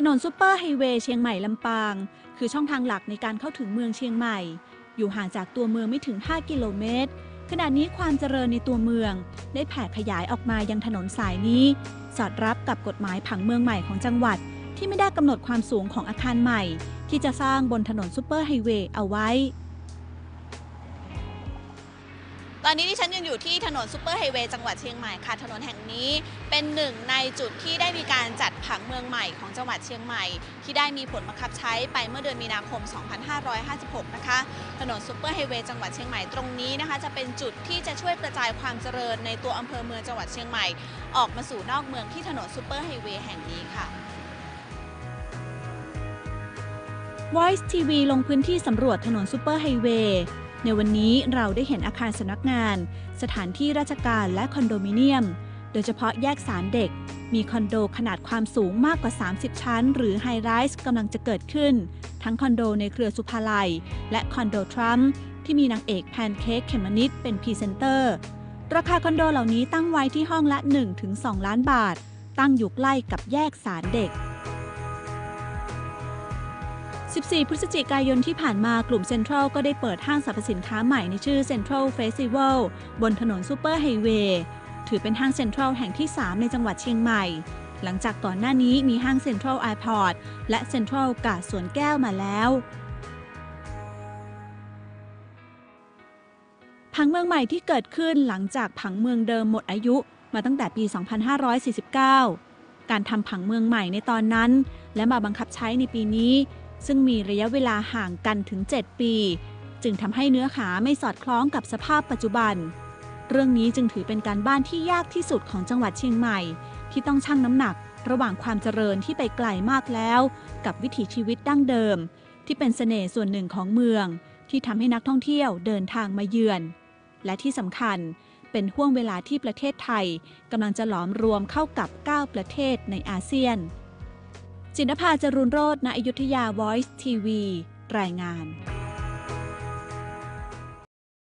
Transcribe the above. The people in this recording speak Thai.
ถนนซูเปอร์ไฮเวย์เชียงใหม่ลำปาง คือช่องทางหลักในการเข้าถึงเมืองเชียงใหม่ อยู่ห่างจากตัวเมืองไม่ถึง 5 กิโลเมตร ขณะนี้ความเจริญในตัวเมือง ได้แผ่ขยายออกมายังถนนสายนี้ สอดรับกับกฎหมายผังเมืองใหม่ของจังหวัด ที่ไม่ได้กำหนดความสูงของอาคารใหม่ ที่จะสร้างบนถนนซูเปอร์ไฮเวย์เอาไว้ ตอนนี้ที่ฉันยังอยู่ที่ถนนซูเปอร์ไฮเวย์จังหวัดเชียงใหม่ค่ะ ถนนแห่งนี้เป็นหนึ่งในจุดที่ได้มีการ ผังเมืองใหม่ของจังหวัดเชียงใหม่ ที่ได้มีผลบังคับใช้ไปเมื่อเดือนมีนาคม 2556 นะคะ ถนนซูเปอร์ไฮเวย์จังหวัดเชียงใหม่ตรงนี้นะคะ จะเป็นจุดที่จะช่วยกระจายความเจริญในตัวอำเภอเมืองจังหวัดเชียงใหม่ ออกมาสู่นอกเมืองที่ถนนซูเปอร์ไฮเวย์แห่งนี้ค่ะ Voice TV ลงพื้นที่สำรวจถนนซูเปอร์ไฮเวย์ในวันนี้เราได้เห็นอาคารสำนักงาน สถานที่ราชการและคอนโดมิเนียม โดยเฉพาะแยกสารเด็ก มีคอนโดขนาดความสูงมากกว่า 30 ชั้น หรือไฮไรส์กำลังจะเกิดขึ้น ทั้งคอนโดในเครือสุภาลัย และคอนโดทรัมป์ที่มีนางเอกแพนเค้กเขมนิดเป็นพรีเซนเตอร์ ราคาคอนโดเหล่านี้ตั้งไว้ที่ห้องละ 1-2 ล้านบาท ตั้งอยู่ใกล้กับแยกสารเด็ก 14 พฤศจิกายนที่ผ่านมากลุ่มเซ็นทรัลก็ได้เปิดห้างสรรพสินค้าใหม่ในชื่อ Central Festival บนถนนซูเปอร์ไฮเวย์ ถือเป็นห้างเซ็นทรัลแห่งที่ 3 ในจังหวัดเชียงใหม่ หลังจากก่อนหน้านี้มีห้างเซ็นทรัลไอพอร์ตและเซ็นทรัลกาดสวนแก้วมาแล้วผังเมืองใหม่ที่เกิดขึ้นหลังจากผังเมืองเดิมหมดอายุมาตั้งแต่ปี 2549 การทำผังเมืองใหม่ในตอนนั้น และมาบังคับใช้ในปีนี้ ซึ่งมีระยะเวลาห่างกันถึง 7 ปี จึงทำให้เนื้อหาไม่สอดคล้องกับสภาพปัจจุบัน เรื่องนี้จึงถือเป็นการบ้านที่ยากที่สุดของจังหวัดเชียงใหม่ ที่ต้องชั่งน้ำหนัก ระหว่างความเจริญที่ไปไกลมากแล้ว กับวิถีชีวิตดั้งเดิม ที่เป็นเสน่ห์ส่วนหนึ่งของเมือง ที่ทำให้นักท่องเที่ยวเดินทางมาเยือน และที่สำคัญเป็นห่วงเวลาที่ประเทศไทยกำลังจะหลอมรวมเข้ากับ 9 ประเทศในอาเซียน จินภาจรุนโรจน์ณอยุธยา Voice TV รายงาน